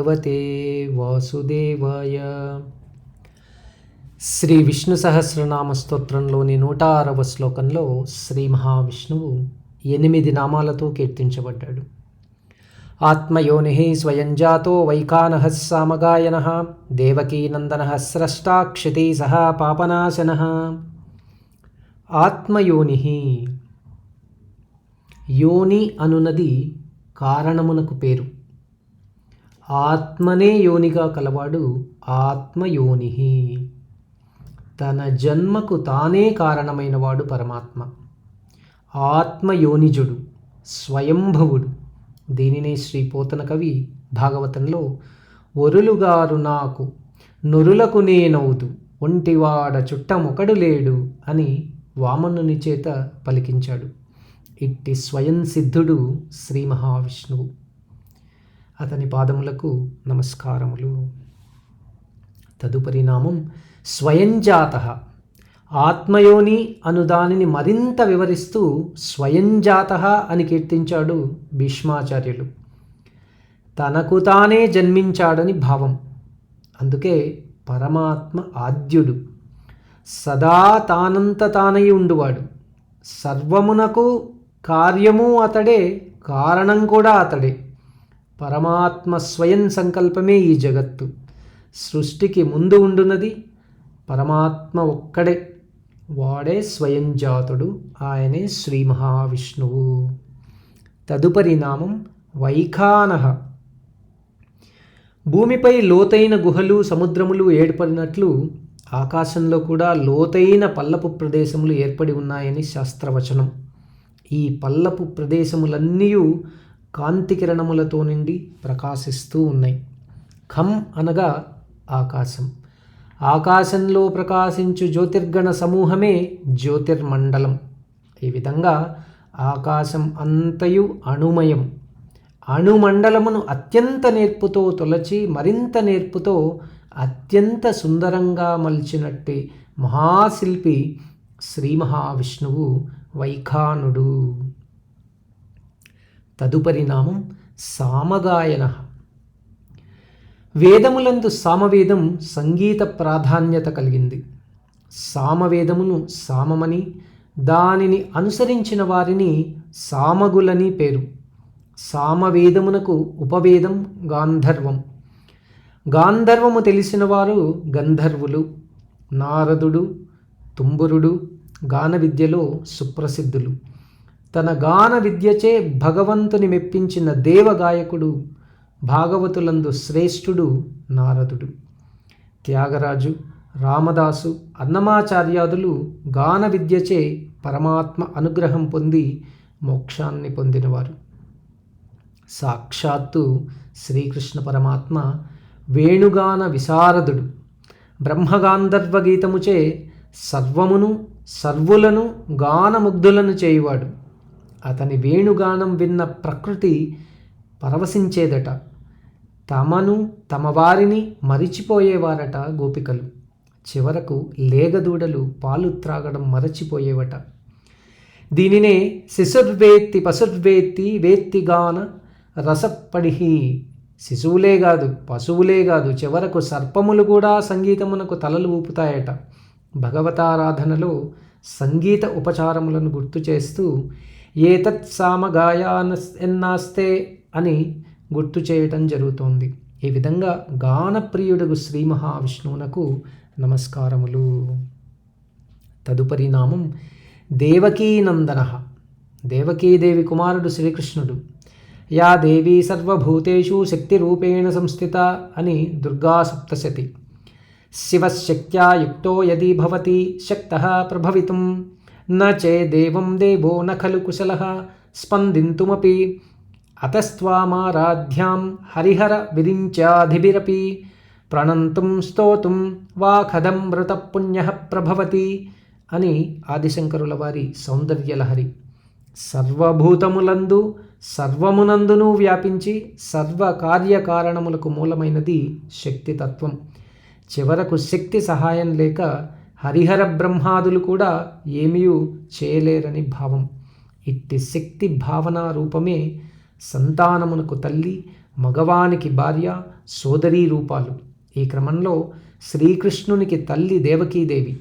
భగవతే వాసుదేవాయ శ్రీ విష్ణు సహస్రనామ స్తోత్రంలోని నూట ఆరవ శ్లోకంలో శ్రీ మహావిష్ణువు ఎనిమిది నామాలతో కీర్తించబడ్డాడు. ఆత్మయోని స్వయం జాతో వైకానః సామగాయన దేవకీనందన స్రష్టాక్షితి సహా పాపనాశన। ఆత్మయోని యోని అనునది కారణమునకు పేరు. ఆత్మనే యోనిగా కలవాడు ఆత్మయోని తన జన్మకు తానే కారణమైనవాడు పరమాత్మ. ఆత్మయోనిజుడు స్వయంభవుడు. దీనినే శ్రీ పోతన కవి భాగవతంలో ఒరులుగారు నాకు నొరులకు నేనవుదు ఒంటివాడ చుట్టమొకడు లేడు అని వామనుని చేత పలికించాడు. ఇట్టి స్వయం సిద్ధుడు శ్రీ మహావిష్ణువు. అతని పాదములకు నమస్కారములు. తదుపరి నామం స్వయంజాత. ఆత్మయోని అనుదానిని మరింత వివరిస్తూ స్వయంజాత అని కీర్తించాడు భీష్మాచార్యులు. తనకు తానే జన్మించాడని భావం. అందుకే పరమాత్మ ఆద్యుడు. సదా తానంత తానై ఉండువాడు. సర్వమునకు కార్యము అతడే కారణం కూడా అతడే. పరమాత్మ స్వయం సంకల్పమే ఈ జగత్తు. సృష్టికి ముందు ఉండున్నది పరమాత్మ ఒక్కడే. వాడే స్వయం జాతుడు ఆయనే శ్రీ మహావిష్ణువు. తదుపరి నామం వైఖానహ భూమిపై లోతైన గుహలు సముద్రములు ఏర్పడినట్లు ఆకాశంలో కూడా లోతైన పల్లపు ప్రదేశములు ఏర్పడి ఉన్నాయని శాస్త్రవచనం. ఈ పల్లపు ప్రదేశములన్నీ కాంతి కిరణములతో నిండి ప్రకాశిస్తూ ఉన్నాయి. ఖం అనగా ఆకాశం. ఆకాశంలో ప్రకాశించు జ్యోతిర్గణ సమూహమే జ్యోతిర్మండలం. ఈ విధంగా ఆకాశం అంతయు అణుమయం. అణుమండలమును అత్యంత నేర్పుతో తొలచి మరింత నేర్పుతో అత్యంత సుందరంగా మలిచినట్టి మహాశిల్పి శ్రీ మహావిష్ణువు వైఖానుడు. తదుపరి నామం సామగాయన. వేదములందు సామవేదం సంగీత ప్రాధాన్యత కలిగింది. సామవేదమును సామమని దానిని అనుసరించిన వారిని సామగులని పేరు. సామవేదమునకు ఉపవేదం గాంధర్వం. గాంధర్వము తెలిసినవారు గంధర్వులు నారదుడు తుంబురుడు గాన విద్యలో సుప్రసిద్ధులు. తన గాన విద్యచే భగవంతుని మెప్పించిన దేవగాయకుడు భాగవతులందు శ్రేష్ఠుడు నారదుడు. త్యాగరాజు రామదాసు అన్నమాచార్యాదులు గాన విద్యచే పరమాత్మ అనుగ్రహం పొంది మోక్షాన్ని పొందినవారు. సాక్షాత్తు శ్రీకృష్ణ పరమాత్మ వేణుగాన విశారదుడు. బ్రహ్మగాంధర్వ గీతముచే సర్వమును సర్వులను గానముగ్ధులను చేయువాడు. అతని వేణుగానం విన్న ప్రకృతి పరవశించేదట. తమను తమ వారిని మరిచిపోయేవారట గోపికలు. చివరకు లేగదూడలు పాలు త్రాగడం మరచిపోయేవట. దీనినే శిశుర్వేత్తి పశుర్వేత్తి వేత్తిగాన రసపడిహి శిశువులే కాదు పశువులే కాదు చివరకు సర్పములు కూడా సంగీతమునకు తలలు ఊపుతాయట. భగవతారాధనలో సంగీత ఉపచారములను గుర్తు చేస్తూ ఏతత్ సామగాయాన ఎన్నాస్తే అని గుర్తు చేయటం జరుగుతోంది. ఈ విధంగా గానప్రియుడుగు శ్రీ మహావిష్ణువునకు నమస్కారములు. తదుపరి నామం దేవకీనందన. దేవకీదేవి కుమారుడు శ్రీకృష్ణుడు. యా దేవీ సర్వభూతేషు శక్తిరూపేణ సంస్థిత అని దుర్గా సప్తశతి. శివశక్త్యా యుక్తో యది భవతి శక్త ప్రభవితం. న చేదేవం దేవో న ఖలు కుశల స్పందింతుమపి. అతస్త్వామారాధ్యాం హరిహర విరించాధిభిరపి ప్రణంతుం స్తోతుం వా ఖదం మృత పుణ్య ప్రభవతి అని ఆదిశంకరుల వారి సౌందర్యలహరి సర్వభూతములందు సర్వమునందును వ్యాపించి సర్వ కార్యకారణములకు మూలమైనది శక్తితత్వం. చివరకు శక్తి సహాయం లేక హరిహర బ్రహ్మాదులు కూడా ఏమీ చేయలేరని భావం. ఇట్టి శక్తి భావన రూపమే సంతానమునకు తల్లి మగవానికి భార్య సోదరీ రూపాలు. ఈ క్రమంలో శ్రీకృష్ణునికి తల్లి దేవకీదేవి.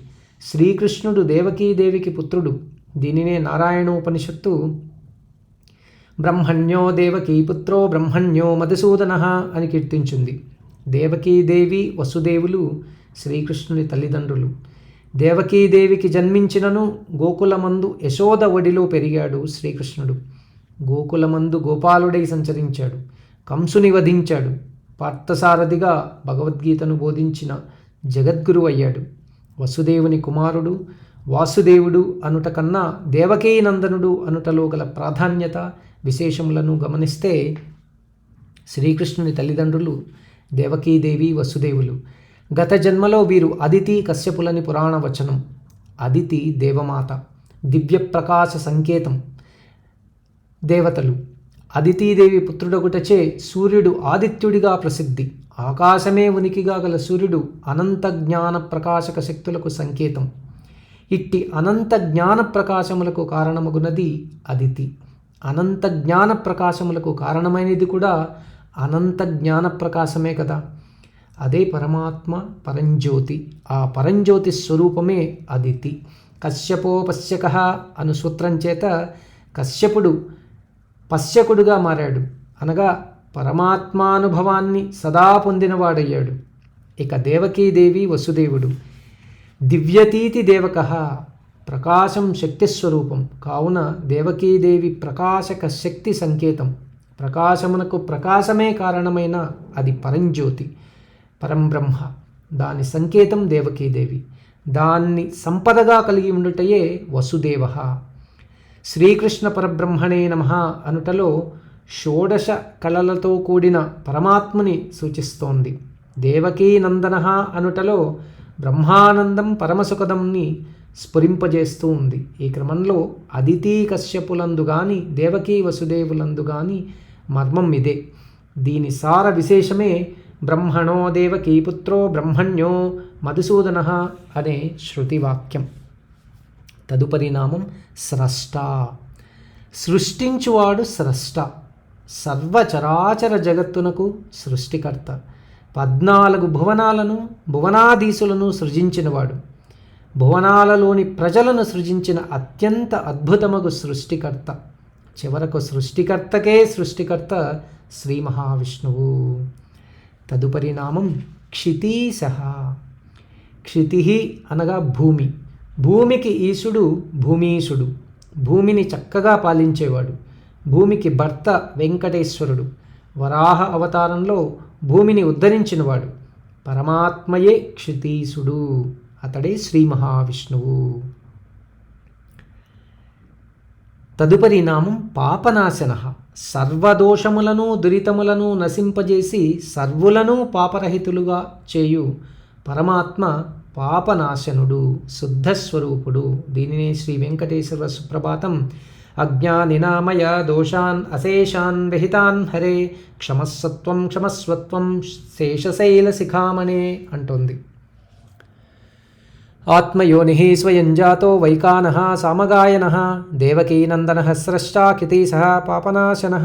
శ్రీకృష్ణుడు దేవకీదేవికి పుత్రుడు. దీనినే నారాయణోపనిషత్తు బ్రహ్మణ్యో దేవకీ పుత్రో బ్రహ్మణ్యో మధుసూదన అని కీర్తించింది. దేవకీదేవి వసుదేవులు శ్రీకృష్ణుని తల్లిదండ్రులు. దేవకీదేవికి జన్మించినను గోకులమందు యశోద ఒడిలో పెరిగాడు శ్రీకృష్ణుడు. గోకులమందు గోపాలుడై సంచరించాడు. కంసుని వధించాడు. పార్థసారథిగా భగవద్గీతను బోధించిన జగద్గురు అయ్యాడు. వసుదేవుని కుమారుడు వాసుదేవుడు అనుట కన్నా దేవకీనందనుడు అనుటలో గల ప్రాధాన్యత విశేషములను గమనిస్తే శ్రీకృష్ణుని తల్లిదండ్రులు దేవకీదేవి వసుదేవులు. గత జన్మలో వీరు అదితి కశ్యపులని పురాణ వచనం అదితి దేవమాత దివ్య ప్రకాశ సంకేతం దేవతలు. అదితీదేవి పుత్రుడొకటచే సూర్యుడు ఆదిత్యుడిగా ప్రసిద్ధి. ఆకాశమే ఉనికిగా గల సూర్యుడు అనంత జ్ఞాన ప్రకాశక శక్తులకు సంకేతం. ఇట్టి అనంత జ్ఞాన ప్రకాశములకు కారణమగునది అదితి. అనంత జ్ఞాన ప్రకాశములకు కారణమైనది కూడా అనంత జ్ఞాన ప్రకాశమే కదా. అదే పరమాత్మ పరంజ్యోతి. ఆ పరంజ్యోతి స్వరూపమే అదితి. కశ్యపోపశ్యక అను సూత్రం చేత కశ్యపుడు పశ్యకుడుగా మారాడు. అనగా పరమాత్మానుభవాన్ని సదా పొందినవాడయ్యాడు. ఇక దేవకీదేవి వసుదేవుడు. దివ్యతీతి దేవక ప్రకాశం శక్తిస్వరూపం. కావున దేవకీదేవి ప్రకాశక శక్తి సంకేతం. ప్రకాశమునకు ప్రకాశమే కారణమైన అది పరంజ్యోతి. పరంబ్రహ్మ దాని సంకేతం దేవకీదేవి. దాన్ని సంపదగా కలిగి ఉండుటయే వసుదేవ. శ్రీకృష్ణ పరబ్రహ్మణే నమ అనుటలో షోడశ కళలతో కూడిన పరమాత్మని సూచిస్తోంది. దేవకీనందన అనుటలో బ్రహ్మానందం పరమసుఖదంని స్ఫురింపజేస్తూ ఉంది. ఈ క్రమంలో అదితి కశ్యపులందు గాని దేవకీ వసుదేవులందు గాని మర్మం ఇదే. దీని సార విశేషమే బ్రహ్మణో దేవకీపుత్రో బ్రహ్మణ్యో మధుసూదన అనే శృతివాక్యం. తదుపరి నామం స్రష్ట. సృష్టించువాడు స్రష్ట. సర్వచరాచర జగత్తునకు సృష్టికర్త. పద్నాలుగు భువనాలను భువనాధీశులను సృజించినవాడు. భువనాలలోని ప్రజలను సృజించిన అత్యంత అద్భుతమగు సృష్టికర్త. చివరకు సృష్టికర్తకే సృష్టికర్త శ్రీ మహావిష్ణువు. తదుపరి నామం క్షితీశ క్షితి అనగా భూమి. భూమికి ఈశుడు భూమీశుడు. భూమిని చక్కగా పాలించేవాడు. భూమికి భర్త వెంకటేశ్వరుడు. వరాహ అవతారంలో భూమిని ఉద్ధరించినవాడు. పరమాత్మయే క్షితీసుడు అతడే శ్రీ మహావిష్ణువు. తదుపరి నామం పాపనాశన. సర్వదోషములను దురితములను నశింపజేసి సర్వులను పాపరహితులుగా చేయు పరమాత్మ పాపనాశనుడు శుద్ధస్వరూపుడు. దీనినే శ్రీ వెంకటేశ్వర సుప్రభాతం. అజ్ఞానినామయ దోషాన్ అశేషాన్ విహితాన్ హరే క్షమస్సత్వం క్షమస్వత్వం శేషశైల శిఖామణే అంటుంది. ఆత్మయోని స్వయం జాతో వైకాన సామగాయన దేవకీనందన స్రష్టా కితీస పాపనాశన